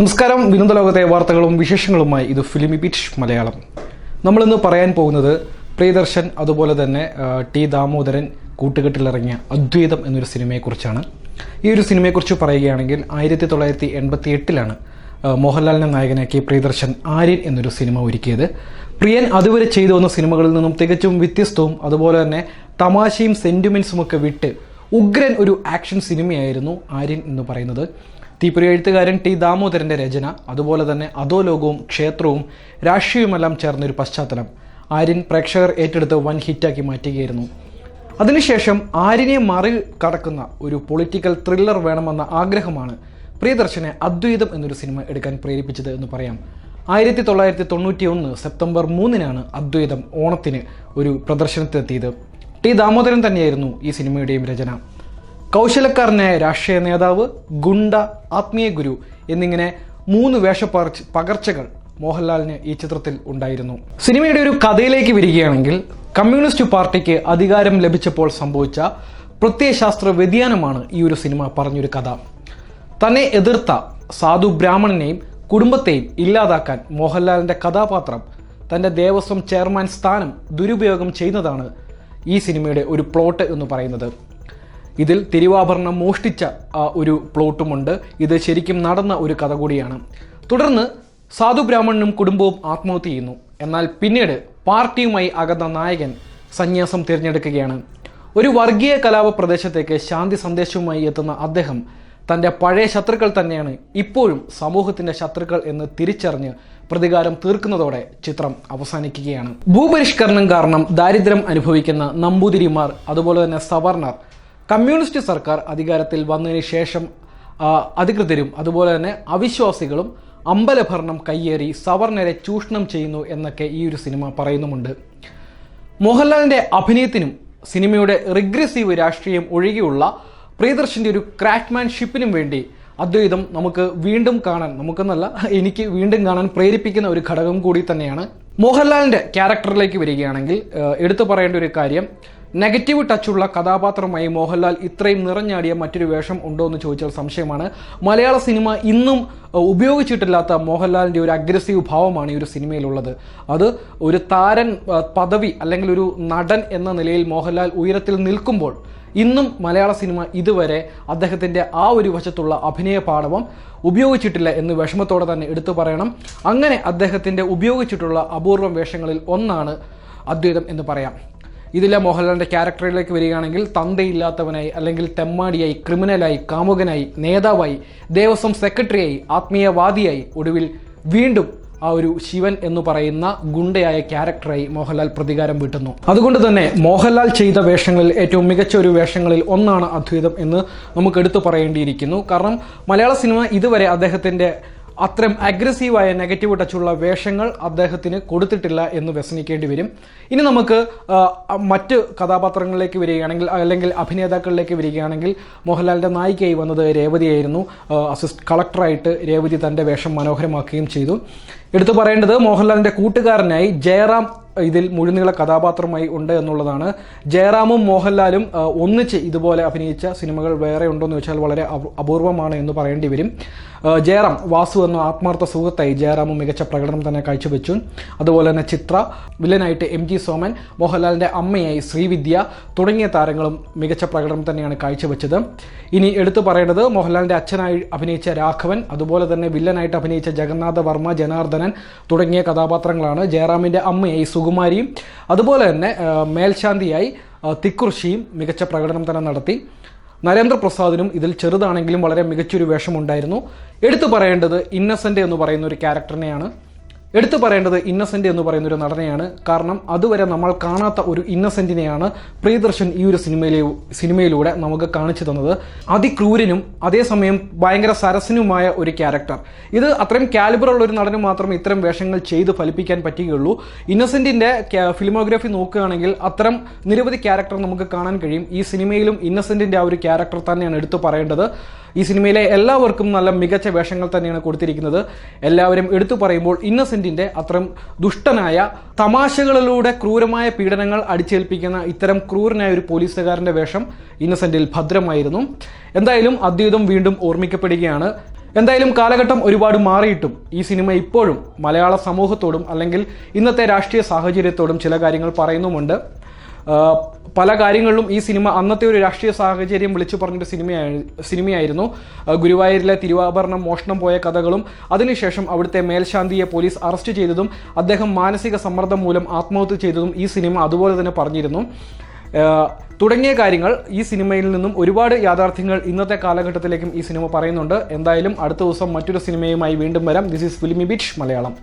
നമസ്കാരം. വിനോദ ലോകത്തെ വാർത്തകളും വിശേഷങ്ങളുമായി ഇത് ഫിലിമി ബീറ്റ് മലയാളം. നമ്മളിന്ന് പറയാൻ പോകുന്നത് പ്രിയദർശൻ അതുപോലെ തന്നെ ടി ദാമോദരൻ കൂട്ടുകെട്ടിലിറങ്ങിയ അദ്വൈതം എന്നൊരു സിനിമയെക്കുറിച്ചാണ്. ഈ ഒരു സിനിമയെക്കുറിച്ച് പറയുകയാണെങ്കിൽ ആയിരത്തി തൊള്ളായിരത്തി എൺപത്തി എട്ടിലാണ് മോഹൻലാലിനെ നായകനാക്കി പ്രിയദർശൻ ആര്യൻ എന്നൊരു സിനിമ ഒരുക്കിയത്. പ്രിയൻ അതുവരെ ചെയ്തു വന്ന സിനിമകളിൽ നിന്നും തികച്ചും വ്യത്യസ്തവും അതുപോലെ തന്നെ തമാശയും സെന്റിമെൻസും ഒക്കെ വിട്ട് ഉഗ്രൻ ഒരു ആക്ഷൻ സിനിമയായിരുന്നു ആര്യൻ എന്ന് പറയുന്നത്. തീപ്പൊരി എഴുത്തുകാരൻ ടി ദാമോദരന്റെ രചന അതുപോലെ തന്നെ അധോലോകവും ക്ഷേത്രവും രാഷ്ട്രീയവുമെല്ലാം ചേർന്നൊരു പശ്ചാത്തലം. ആര്യൻ പ്രേക്ഷകർ ഏറ്റെടുത്ത് വൻ ഹിറ്റാക്കി മാറ്റുകയായിരുന്നു. അതിനുശേഷം ആര്യനെ മറികടക്കുന്ന ഒരു പൊളിറ്റിക്കൽ ത്രില്ലർ വേണമെന്ന ആഗ്രഹമാണ് പ്രിയദർശനെ അദ്വൈതം എന്നൊരു സിനിമ എടുക്കാൻ പ്രേരിപ്പിച്ചത് എന്ന് പറയാം. ആയിരത്തി തൊള്ളായിരത്തി തൊണ്ണൂറ്റി ഒന്ന് സെപ്റ്റംബർ മൂന്നിനാണ് അദ്വൈതം ഓണത്തിന് ഒരു പ്രദർശനത്തിലെത്തിയത് ടി ദാമോദരൻ തന്നെയായിരുന്നു ഈ സിനിമയുടെയും രചന. കൗശലക്കാരനായ രാഷ്ട്രീയ നേതാവ് ഗുണ്ട ആത്മീയ ഗുരു എന്നിങ്ങനെ മൂന്ന് വേഷപ്പകർച്ച പകർച്ചകൾ മോഹൻലാലിന് ഈ ചിത്രത്തിൽ ഉണ്ടായിരുന്നു. സിനിമയുടെ ഒരു കഥയിലേക്ക് വരികയാണെങ്കിൽ കമ്മ്യൂണിസ്റ്റ് പാർട്ടിക്ക് അധികാരം ലഭിച്ചപ്പോൾ സംഭവിച്ച പ്രത്യയശാസ്ത്ര വ്യതിയാനമാണ് ഈ ഒരു സിനിമ പറഞ്ഞൊരു കഥ. തന്നെ എതിർത്ത സാധു ബ്രാഹ്മണനെയും കുടുംബത്തെയും ഇല്ലാതാക്കാൻ മോഹൻലാലിന്റെ കഥാപാത്രം തന്റെ ദേവസ്വം ചെയർമാൻ സ്ഥാനം ദുരുപയോഗം ചെയ്യുന്നതാണ് ഈ സിനിമയുടെ ഒരു പ്ലോട്ട് എന്ന് പറയുന്നത്. ഇതിൽ തിരുവാഭരണം മോഷ്ടിച്ച ഒരു പ്ലോട്ടുമുണ്ട്. ഇത് ശരിക്കും നടന്ന ഒരു കഥ കൂടിയാണ്. തുടർന്ന് സാധു ബ്രാഹ്മണനും കുടുംബവും ആത്മഹത്യ ചെയ്യുന്നു. എന്നാൽ പിന്നീട് പാർട്ടിയുമായി അകന്ന നായകൻ സന്യാസം തിരഞ്ഞെടുക്കുകയാണ്. ഒരു വർഗീയ കലാപ പ്രദേശത്തേക്ക് ശാന്തി സന്ദേശവുമായി എത്തുന്ന അദ്ദേഹം തന്റെ പഴയ ശത്രുക്കൾ തന്നെയാണ് ഇപ്പോഴും സമൂഹത്തിന്റെ ശത്രുക്കൾ എന്ന് തിരിച്ചറിഞ്ഞ് പ്രതികാരം തീർക്കുന്നതോടെ ചിത്രം അവസാനിക്കുകയാണ്. ഭൂപരിഷ്കരണം കാരണം ദാരിദ്ര്യം അനുഭവിക്കുന്ന നമ്പൂതിരിമാർ അതുപോലെ തന്നെ സവർണർ കമ്മ്യൂണിസ്റ്റ് സർക്കാർ അധികാരത്തിൽ വന്നതിന് ശേഷം അധികൃതരും അതുപോലെ തന്നെ അവിശ്വാസികളും അമ്പലഭരണം കയ്യേറി സവർണരെ ചൂഷണം ചെയ്യുന്നു എന്നൊക്കെ ഈ ഒരു സിനിമ പറയുന്നുമുണ്ട്. മോഹൻലാലിന്റെ അഭിനയത്തിനും സിനിമയുടെ റിഗ്രസീവ് രാഷ്ട്രീയം ഒഴികെയുള്ള പ്രിയദർശന്റെ ഒരു ക്രാഫ്റ്റ്മാൻഷിപ്പിനും വേണ്ടി അദ്വൈതം നമുക്ക് വീണ്ടും കാണാൻ നമുക്കെന്നല്ല എനിക്ക് വീണ്ടും കാണാൻ പ്രേരിപ്പിക്കുന്ന ഒരു ഘടകം കൂടി തന്നെയാണ്. മോഹൻലാലിന്റെ ക്യാരക്ടറിലേക്ക് വരികയാണെങ്കിൽ എടുത്തു പറയേണ്ട ഒരു കാര്യം നെഗറ്റീവ് ടച്ചുള്ള കഥാപാത്രമായി മോഹൻലാൽ ഇത്രയും നിറഞ്ഞാടിയ മറ്റൊരു വേഷം ഉണ്ടോ എന്ന് ചോദിച്ചാൽ സംശയമാണ്. മലയാള സിനിമ ഇന്നും ഉപയോഗിച്ചിട്ടില്ലാത്ത മോഹൻലാലിന്റെ ഒരു അഗ്രസീവ് ഭാവമാണ് ഈ ഒരു സിനിമയിലുള്ളത്. അത് ഒരു താരൻ പദവി അല്ലെങ്കിൽ ഒരു നടൻ എന്ന നിലയിൽ മോഹൻലാൽ ഉയരത്തിൽ നിൽക്കുമ്പോൾ ഇന്നും മലയാള സിനിമ ഇതുവരെ അദ്ദേഹത്തിന്റെ ആ ഒരു വശത്തുള്ള അഭിനയ പാഠവം ഉപയോഗിച്ചിട്ടില്ല എന്ന് വിഷമത്തോടെ തന്നെ എടുത്തു പറയണം. അങ്ങനെ അദ്ദേഹത്തിന്റെ ഉപയോഗിച്ചിട്ടുള്ള അപൂർവം വേഷങ്ങളിൽ ഒന്നാണ് അദ്വൈതം എന്ന് പറയാം. ഇതിലെ മോഹൻലാലിന്റെ ക്യാരക്ടറിലേക്ക് വരികയാണെങ്കിൽ തന്തയില്ലാത്തവനായി അല്ലെങ്കിൽ തെമ്മാടിയായി ക്രിമിനലായി കാമുകനായി നേതാവായി ദേവസ്വം സെക്രട്ടറിയായി ആത്മീയവാദിയായി ഒടുവിൽ വീണ്ടും ആ ഒരു ശിവൻ എന്ന് പറയുന്ന ഗുണ്ടയായ ക്യാരക്ടറായി മോഹൻലാൽ പ്രതികാരം വീട്ടുന്നു. അതുകൊണ്ട് തന്നെ മോഹൻലാൽ ചെയ്ത വേഷങ്ങളിൽ ഏറ്റവും മികച്ച ഒരു വേഷങ്ങളിൽ ഒന്നാണ് അദ്വൈതം എന്ന് നമുക്ക് എടുത്തു പറയേണ്ടിയിരിക്കുന്നു. കാരണം മലയാള സിനിമ ഇതുവരെ അദ്ദേഹത്തിന്റെ അത്രയും അഗ്രസീവായ നെഗറ്റീവ് ടച്ചുള്ള വേഷങ്ങൾ അദ്ദേഹത്തിന് കൊടുത്തിട്ടില്ല എന്ന് വ്യസനിക്കേണ്ടി വരും. ഇനി നമുക്ക് മറ്റ് കഥാപാത്രങ്ങളിലേക്ക് വരികയാണെങ്കിൽ അല്ലെങ്കിൽ അഭിനേതാക്കളിലേക്ക് വരികയാണെങ്കിൽ മോഹൻലാലിന്റെ നായികയായി വന്നത് രേവതിയായിരുന്നു അസിസ്റ്റ് കളക്ടറായിട്ട് രേവതി തന്റെ വേഷം മനോഹരമാക്കുകയും ചെയ്തു. എടുത്തു പറയേണ്ടത് മോഹൻലാലിന്റെ കൂട്ടുകാരനായി ജയറാം ഇതിൽ മുഴുനീള കഥാപാത്രമായി ഉണ്ട് എന്നുള്ളതാണ്. ജയറാമും മോഹൻലാലും ഒന്നിച്ച് ഇതുപോലെ അഭിനയിച്ച സിനിമകൾ വേറെ ഉണ്ടോ എന്ന് വെച്ചാൽ വളരെ അപൂർവമാണ് എന്ന് പറയേണ്ടി വരും. ജയറാം വാസു എന്ന ആത്മാർത്ഥ സുഹൃത്തായി ജയറാമും മികച്ച പ്രകടനം തന്നെ കാഴ്ചവെച്ചു. അതുപോലെ തന്നെ ചിത്ര വില്ലനായിട്ട് എം ജി സോമൻ മോഹൻലാലിന്റെ അമ്മയായി ശ്രീവിദ്യ തുടങ്ങിയ താരങ്ങളും മികച്ച പ്രകടനം തന്നെയാണ് കാഴ്ചവെച്ചത്. ഇനി എടുത്തു പറയേണ്ടത് മോഹൻലാലിന്റെ അച്ഛനായി അഭിനയിച്ച രാഘവൻ അതുപോലെ തന്നെ വില്ലനായിട്ട് അഭിനയിച്ച ജഗന്നാഥ വർമ്മ ജനാർദ്ദനൻ തുടങ്ങിയ കഥാപാത്രങ്ങളാണ് ജയറാമിന്റെ അമ്മയായി സുകുമാരിയും അതുപോലെ തന്നെ മേൽശാന്തിയായി തിക്കുർഷിയും മികച്ച പ്രകടനം തന്നെ നടത്തി. നരേന്ദ്രപ്രസാദിനും ഇതിൽ ചെറുതാണെങ്കിലും വളരെ മികച്ചൊരു വേഷമുണ്ടായിരുന്നു. എടുത്തു പറയേണ്ടത് ഇന്നസെന്റ് എന്ന് പറയുന്ന ഒരു ക്യാരക്ടറിനെയാണ് എടുത്തു പറയേണ്ടത് ഇന്നസെന്റ് എന്ന് പറയുന്ന ഒരു നടനെയാണ്. കാരണം അതുവരെ നമ്മൾ കാണാത്ത ഒരു ഇന്നസെന്റിനെയാണ് പ്രിയദർശൻ ഈ ഒരു സിനിമയിലെ സിനിമയിലൂടെ നമുക്ക് കാണിച്ചു തന്നത്. അതിക്രൂരനും അതേസമയം ഭയങ്കര സരസനുമായ ഒരു ക്യാരക്ടർ ഇത് അത്രയും കാലിബറുള്ള ഒരു നടന് മാത്രമേ ഇത്തരം വേഷങ്ങൾ ചെയ്ത് ഫലിപ്പിക്കാൻ പറ്റുകയുള്ളൂ. ഇന്നസെന്റിന്റെ ഫിലിമോഗ്രാഫി നോക്കുകയാണെങ്കിൽ അത്തരം നിരവധി ക്യാരക്ടർ നമുക്ക് കാണാൻ കഴിയും. ഈ സിനിമയിലും ഇന്നസെന്റിന്റെ ആ ഒരു ക്യാരക്ടർ തന്നെയാണ് എടുത്തു പറയേണ്ടത്. ഈ സിനിമയിലെ എല്ലാവർക്കും നല്ല മികച്ച വേഷങ്ങൾ തന്നെയാണ് കൊടുത്തിരിക്കുന്നത്. എല്ലാവരും എടുത്തു പറയുമ്പോൾ ഇന്നസെന്റിന്റെ അത്തരം ദുഷ്ടനായ തമാശകളിലൂടെ ക്രൂരമായ പീഡനങ്ങൾ അടിച്ചേൽപ്പിക്കുന്ന ഇത്തരം ക്രൂരനായ ഒരു പോലീസുകാരന്റെ വേഷം ഇന്നസെന്റിൽ ഭദ്രമായിരുന്നു. എന്തായാലും അദ്വൈതം വീണ്ടും ഓർമ്മിക്കപ്പെടുകയാണ്. എന്തായാലും കാലഘട്ടം ഒരുപാട് മാറിയിട്ടും ഈ സിനിമ ഇപ്പോഴും മലയാള സമൂഹത്തോടും അല്ലെങ്കിൽ ഇന്നത്തെ രാഷ്ട്രീയ സാഹചര്യത്തോടും ചില കാര്യങ്ങൾ പറയുന്നുമുണ്ട്. പല കാര്യങ്ങളിലും ഈ സിനിമ അന്നത്തെ ഒരു രാഷ്ട്രീയ സാഹചര്യം വിളിച്ചു പറഞ്ഞൊരു സിനിമയായി സിനിമയായിരുന്നു. ഗുരുവായൂരിലെ തിരുവാഭരണം മോഷണം പോയ കഥകളും അതിനുശേഷം അവിടുത്തെ മേൽശാന്തിയെ പോലീസ് അറസ്റ്റ് ചെയ്തതും അദ്ദേഹം മാനസിക സമ്മർദ്ദം മൂലം ആത്മഹത്യ ചെയ്തതും ഈ സിനിമ അതുപോലെ തന്നെ പറഞ്ഞിരുന്നു. തുടങ്ങിയ കാര്യങ്ങൾ ഈ സിനിമയിൽ നിന്നും ഒരുപാട് യാഥാർത്ഥ്യങ്ങൾ ഇന്നത്തെ കാലഘട്ടത്തിലേക്കും ഈ സിനിമ പറയുന്നുണ്ട്. എന്തായാലും അടുത്ത ദിവസം മറ്റൊരു സിനിമയുമായി വീണ്ടും വരാം. This is filmy beach Malayalam.